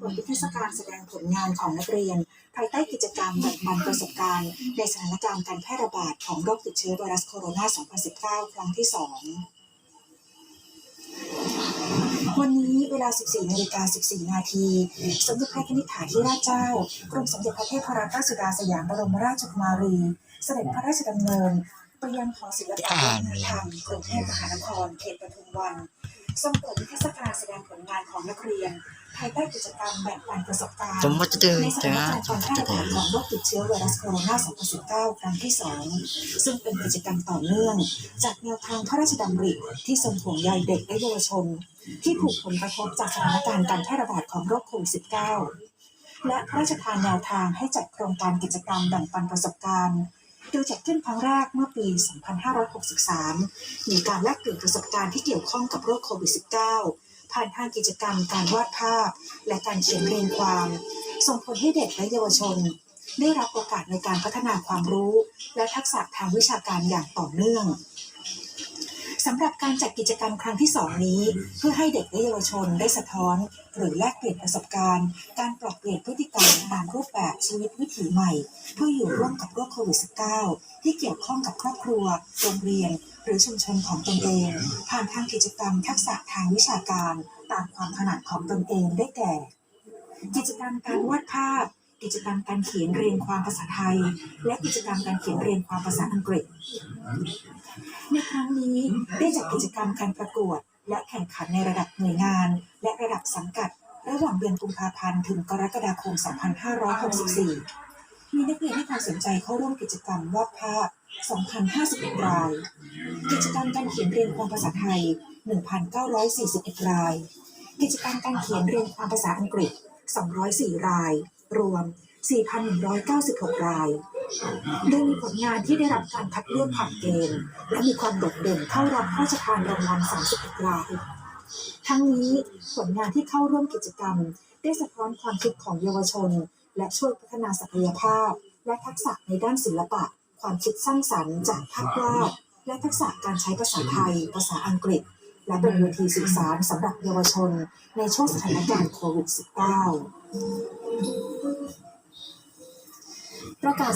เปิดนิทรรศการแสดงผลงานของนักเรียน ภายใต้กิจกรรมแบ่งปันประสบการณ์ ในสถานการณ์การแพร่ระบาดของโรคติดเชื้อไวรัสโคโรนา 2019 ครั้งที่ 2 วันนี้เวลา 14นาฬิกา14 นาที สมเด็จพระนิธิถาธิราชเจ้ากรมสมเด็จพระเทพรัตนราชสุดาสยามบรมราชกุมารี เสด็จพระราชดำเนิน ไปยังหอศิลปะวัฒนธรรมกรุงเทพมหานครเขตปทุมวัน ทรงเปิดนิทรรศการแสดงผลงานของนักเรียน ภายใต้กิจกรรมแบ่งปันประสบการณ์จมว่าจะเดินในสถาจ้านการณ์จการมแพร่ว่าจะระเดิบาดของโรคติดเชื้อไวรัสโคโรนา 2019 ครั้งที่ 2 ซึ่งเป็นกิจกรรมต่อเนื่อง จากแนวทางพระราชดำริที่ทรงห่วงใยเด็กและเยาวชน ที่ถูกผลกระทบจากสถานการณ์การแพร่ระบาดของโรคโควิด -19 และพระราชทานแนวทางให้จัดโครงการกิจกรรมแบ่งปันประสบการณ์ โดยจัดขึ้นครั้งแรกเมื่อปี 2563 มีการแลกเปลี่ยนประสบการณ์ที่เกี่ยวข้องกับโรคโควิด -19 ผ่านทางกิจกรรมการวาดภาพ และการเขียนเรียงความ ส่งผลให้เด็กและเยาวชน ได้รับโอกาสในการพัฒนาความรู้ และทักษะทางวิชาการอย่างต่อเนื่อง สำหรับการจัดกิจกรรมครั้งที่ 2 นี้ เพื่อให้เด็กและเยาวชนได้สะท้อน หรือแลกเปลี่ยนประสบการณ์ การปรับเปลี่ยนพฤติกรรมตามรูปแบบชีวิตวิถีใหม่ เพื่ออยู่ร่วมกับโรคโควิด -19 ที่เกี่ยวข้องกับครอบครัว โรงเรียน หรือชุมชนของตนเอง ผ่านทางกิจกรรมทักษะทางวิชาการ ตามความถนัดของตนเองได้แก่ กิจกรรมการวาดภาพ กิจกรรมการเขียนเรียงความภาษาไทย และกิจกรรมการเขียนเรียงความภาษาอังกฤษ ในครั้งนี้ได้จัดกิจกรรมการประกวด และแข่งขันในระดับหน่วยงาน และระดับสังกัด ระหว่างเดือนกุมภาพันธ์ถึงกรกฎาคม 2564 มีนักเรียนให้ความสนใจเข้าร่วมกิจกรรมวาดภาพ 2,051 ราย กิจกรรมการเขียนเรียงความภาษาไทย 1,941 ราย กิจกรรมการเขียนเรียงความภาษาอังกฤษ 204 ราย รวม 4,196 ราย โดยมีผลงานที่ได้รับการคัดเลือกผ่านเกณฑ์และมีความโดดเด่นเข้ารับพระราชทานรางวัล31ราย ทั้งนี้ผลงานที่เข้าร่วมกิจกรรม ได้สะท้อนความคิดของเยาวชน และช่วยพัฒนาศักยภาพ และทักษะในด้านศิลปะ ความคิดสร้างสรรค์จากภาพวาดและทักษะการใช้ภาษาไทย ภาษาอังกฤษ และเป็นเวทีสื่อสารสำหรับเยาวชนในช่วงสถานการณ์โควิด -19 ประกาศ